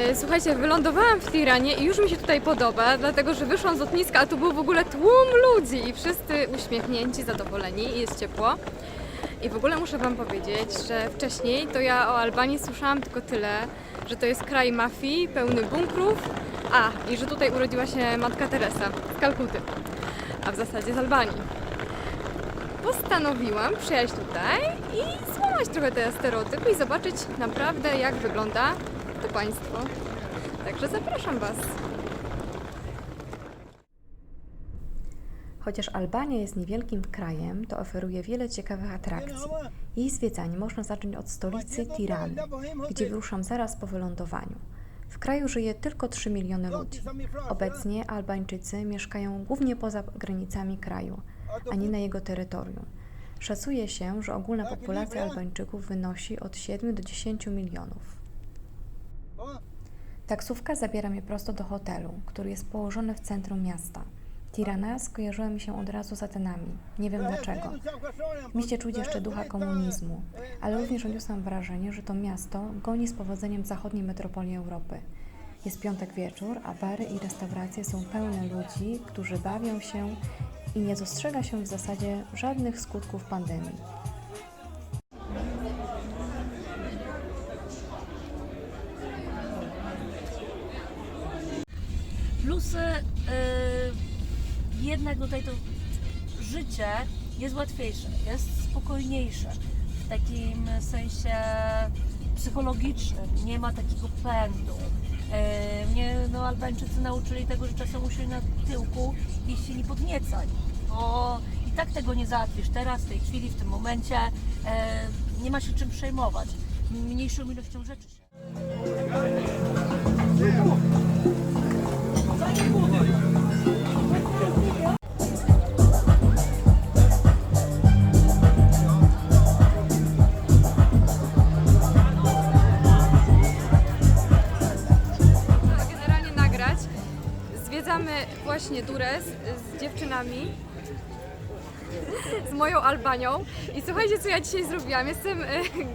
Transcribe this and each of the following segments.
E, Słuchajcie, wylądowałam w Tiranie i już mi się tutaj podoba, dlatego że wyszłam z lotniska, a tu był w ogóle tłum ludzi i wszyscy uśmiechnięci, zadowoleni i jest ciepło. I w ogóle muszę Wam powiedzieć, że wcześniej to ja o Albanii słyszałam tylko tyle, że to jest kraj mafii, pełny bunkrów, a i że tutaj urodziła się Matka Teresa z Kalkuty, a w zasadzie z Albanii. Postanowiłam przyjechać tutaj i złamać trochę te stereotypy i zobaczyć naprawdę jak wygląda to państwo. Także zapraszam Was. Chociaż Albania jest niewielkim krajem, to oferuje wiele ciekawych atrakcji. Jej zwiedzanie można zacząć od stolicy Tirany, gdzie wyruszam zaraz po wylądowaniu. W kraju żyje tylko 3 miliony ludzi. Obecnie Albańczycy mieszkają głównie poza granicami kraju, a nie na jego terytorium. Szacuje się, że ogólna populacja Albańczyków wynosi od 7 do 10 milionów. Taksówka zabiera mnie prosto do hotelu, który jest położony w centrum miasta. Tirana skojarzyła mi się od razu z Atenami. Nie wiem dlaczego. W mieście czuć jeszcze ducha komunizmu, ale również odniosłam wrażenie, że to miasto goni z powodzeniem zachodniej metropolii Europy. Jest piątek wieczór, a bary i restauracje są pełne ludzi, którzy bawią się i nie dostrzega się w zasadzie żadnych skutków pandemii. Plusy y, jednak tutaj to życie jest łatwiejsze, jest spokojniejsze w takim sensie psychologicznym, nie ma takiego pędu. Y, mnie no, Albańczycy nauczyli tego, że czasem usiąść na tyłku i się nie podniecaj. Bo i tak tego nie załatwisz teraz, w tej chwili, w tym momencie. y, nie ma się czym przejmować. Mniejszą ilością rzeczy się. Właśnie Dures z dziewczynami. Z moją Albanią. I słuchajcie, co ja dzisiaj zrobiłam. Jestem e,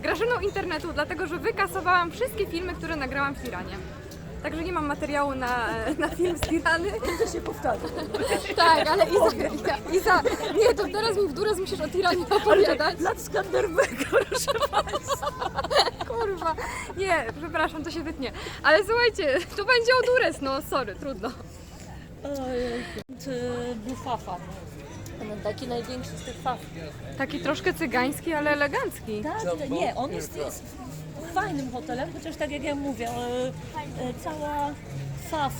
grażyną internetu, dlatego że wykasowałam wszystkie filmy, które nagrałam w Tiranie. Także nie mam materiału na, e, na film z Tirany. To się powtarza. Tak, ale Iza, Iza, Iza, nie, to teraz mi w Dures musisz o Tiranie opowiadać. Lat Skanderbega, proszę Państwa. Kurwa, nie, przepraszam, to się wytnie. Ale słuchajcie, to będzie o Dures, no sorry, trudno. Blufafa. Ten taki największy z tych faf. Taki troszkę cygański, ale elegancki. Tak, nie, on jest, jest fajnym hotelem, chociaż tak jak ja mówię, e, e, cała faf.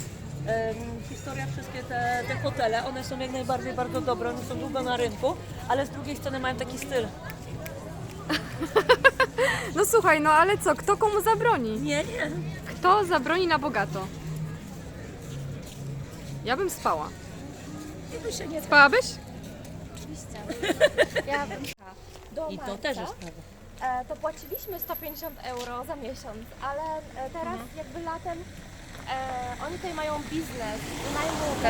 historia, wszystkie te, te hotele, one są jak najbardziej bardzo dobre, one są długo na rynku, ale z drugiej strony mają taki styl. No słuchaj, no ale co, kto komu zabroni? Nie, nie. Kto zabroni na bogato? Ja bym spała. Się nie Spałabyś? Ja bym do I to marca, też jest prawda. e, to płaciliśmy 150 euro za miesiąc, ale e, teraz jakby latem e, oni tutaj mają biznes dla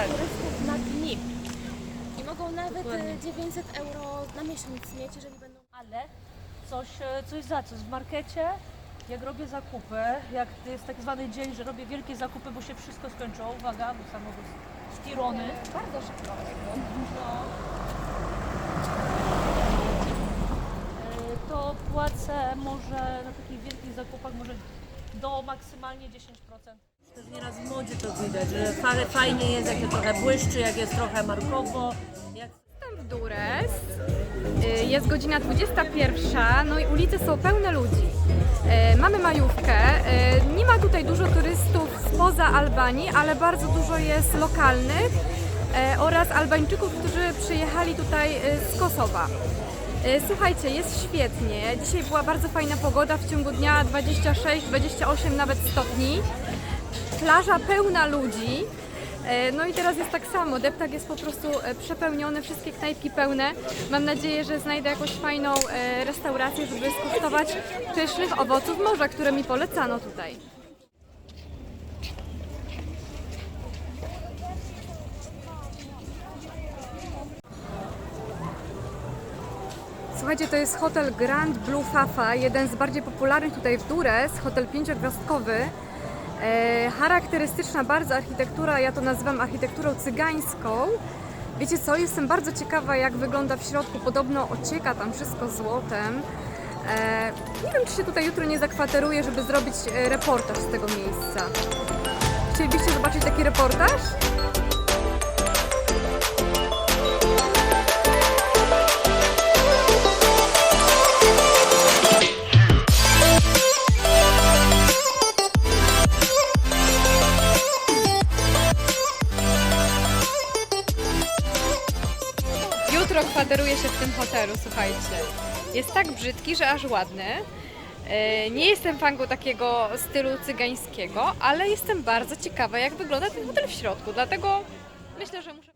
Tak. turystów na dni. I mogą nawet Dokładnie. e, 900 euro na miesiąc mieć, jeżeli będą... Ale coś, e, coś za coś. W markecie, jak robię zakupy, jak jest tak zwany dzień, że robię wielkie zakupy, bo się wszystko skończyło, uwaga, bo samochód z Tirony. Bardzo szybko. E, to płacę może na takich wielkich zakupach może do maksymalnie 10%. Też nieraz w modzie to widać, że fa- fajnie jest, jak się trochę błyszczy, jak jest trochę markowo. Jak... Jestem w Dures. Y, Jest godzina 21, no i ulice są pełne ludzi. Y, Mamy majówkę. y, Nie ma tutaj dużo turystów spoza Albanii, ale bardzo dużo jest lokalnych y, oraz Albańczyków, którzy przyjechali tutaj z Kosowa. Słuchajcie, jest świetnie. Dzisiaj była bardzo fajna pogoda, w ciągu dnia 26-28 nawet stopni. Plaża pełna ludzi. E, No i teraz jest tak samo, deptak jest po prostu e, przepełniony, wszystkie knajpki pełne. Mam nadzieję, że znajdę jakąś fajną e, restaurację, żeby skosztować pysznych owoców morza, które mi polecano tutaj. Słuchajcie, to jest hotel Grand Blue Fafa, jeden z bardziej popularnych tutaj w Dures, hotel pięciogwiazdkowy. E, charakterystyczna bardzo architektura, ja to nazywam architekturą cygańską. Wiecie co, jestem bardzo ciekawa jak wygląda w środku, podobno ocieka tam wszystko złotem. E, nie wiem, czy się tutaj jutro nie zakwateruję, żeby zrobić e, reportaż z tego miejsca. Chcielibyście zobaczyć taki reportaż? Jutro kwateruję się w tym hotelu, słuchajcie. Jest tak brzydki, że aż ładny. E, Nie jestem fanką takiego stylu cygańskiego, ale jestem bardzo ciekawa, jak wygląda ten hotel w środku. Dlatego myślę, że muszę.